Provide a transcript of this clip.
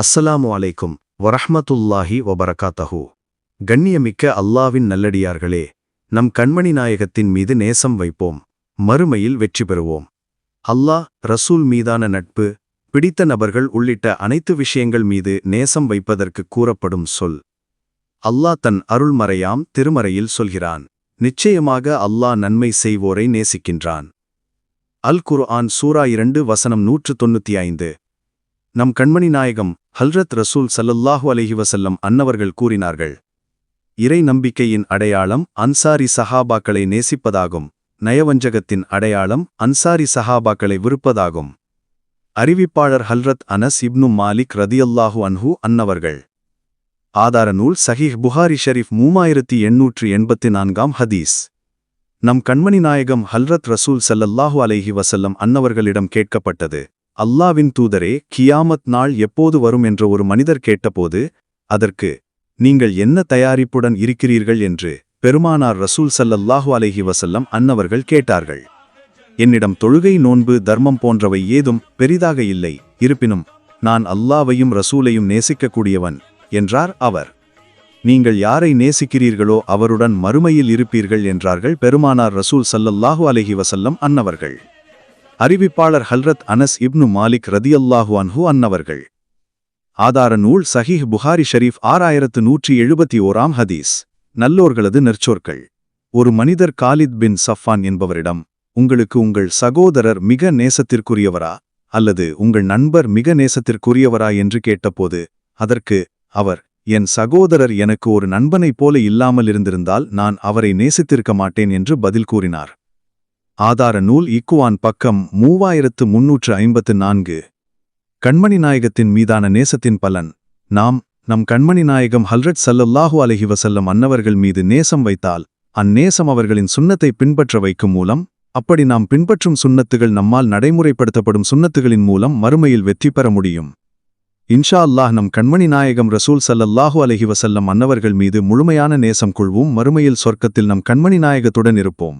அஸ்ஸலாமு அலைக்கும் வரஹ்மத்துல்லாஹி வபரகாத்தஹு. கண்ணியமிக்க அல்லாவின் நல்லடியார்களே நம் கண்மணி நாயகத்தின் மீது நேசம் வைப்போம் மறுமையில் வெற்றி பெறுவோம். அல்லாஹ் ரசூல் மீதான நட்பு பிடித்த நபர்கள் உள்ளிட்ட அனைத்து விஷயங்கள் மீது நேசம் வைப்பதற்கு கூறப்படும் சொல். அல்லாஹ் தன் அருள்மறையாம் திருமறையில் சொல்கிறான் நிச்சயமாக அல்லாஹ் நன்மை செய்வோரை நேசிக்கின்றான். அல் குர்ஆன் சூரா இரண்டு வசனம் நூற்று தொண்ணூத்தி ஐந்து. நம் கண்மணி நாயகம் ஹல்ரத் ரசூல் சல்லல்லாஹு அலைஹி வசல்லம் அன்னவர்கள் கூறினார்கள். இறை நம்பிக்கையின் அடையாளம் அன்சாரி சஹாபாக்களை நேசிப்பதாகும். நயவஞ்சகத்தின் அடையாளம் அன்சாரி சஹாபாக்களை விருப்பதாகும் அறிவிப்பாளர் ஹல்ரத் அனஸ் இப்னு மாலிக் ரதியல்லாஹு அன்ஹு அன்னவர்கள். ஆதார நூல் சஹீஹ் புகாரி ஷரீஃப் மூவாயிரத்தி எண்ணூற்று எண்பத்தி நான்காம் ஹதீஸ். நம் கண்மணி நாயகம் ஹல்ரத் ரசூல் சல்லல்லாஹு அலைஹி வசல்லம் அன்னவர்களிடம் கேட்கப்பட்டது. அல்லாவின் தூதரே கியாமத் நாள் எப்போது வரும் என்று ஒரு மனிதர் கேட்டபோது அதற்கு நீங்கள் என்ன தயாரிப்புடன் இருக்கிறீர்கள்? என்று பெருமானார் ரசூல் சல்லல்லாஹு அலஹி வசல்லம் அன்னவர்கள் கேட்டார்கள். என்னிடம் தொழுகை நோன்பு தர்மம் போன்றவை ஏதும் பெரிதாக இல்லை. இருப்பினும் நான் அல்லாவையும் ரசூலையும் நேசிக்கக்கூடியவன் என்றார் அவர். நீங்கள் யாரை நேசிக்கிறீர்களோ அவருடன் மறுமையில் இருப்பீர்கள் என்றார்கள் பெருமானார் ரசூல் சல்லல்லாஹு அலஹி வசல்லம் அன்னவர்கள். அறிவிப்பாளர் ஹல்ரத் அனஸ் இப்னு மாலிக் ரதியல்லாஹு அன்ஹு அன்னவர்கள். ஆதார நூல் சஹீஹ் புகாரி ஷரீஃப் ஆறாயிரத்து நூற்றி எழுபத்தி ஓராம் ஹதீஸ். நல்லோர்களது நெற்சொற்கள். ஒரு மனிதர் காலித் பின் சஃபான் என்பவரிடம் உங்களுக்கு உங்கள் சகோதரர் மிக நேசத்திற்குரியவரா? அல்லது உங்கள் நண்பர் மிக நேசத்திற்குரியவரா? என்று கேட்டபோது அதற்கு அவர் என் சகோதரர் எனக்கு ஒரு நண்பனைப் போல இல்லாமல் இருந்திருந்தால் நான் அவரை நேசித்திருக்க மாட்டேன் என்று பதில் கூறினார். ஆதார நூல் இக்குவான் பக்கம் மூவாயிரத்து முன்னூற்று ஐம்பத்து நான்கு. கண்மணி நாயகத்தின் மீதான நேசத்தின் பலன். நாம் நம் கண்மணி நாயகம் ஹல்ரட் சல்லல்லாஹு அலைஹி வஸல்லம் அன்னவர்கள் மீது நேசம் வைத்தால் அந்நேசம் அவர்களின் சுண்ணத்தை பின்பற்ற வைக்கும் மூலம் அப்படி நாம் பின்பற்றும் சுன்னத்துகள் நம்மால் நடைமுறைப்படுத்தப்படும் சுன்னத்துகளின் மூலம் மறுமையில் வெற்றி பெற முடியும். இன்ஷா அல்லாஹ் நம் கண்மணி நாயகம் ரசூல் சல்லல்லாஹு அலைஹி வஸல்லம் அன்னவர்கள் மீது முழுமையான நேசம் கொள்வோம். மறுமையில் சொர்க்கத்தில் நம் கண்மணி நாயகத்துடன் இருப்போம்.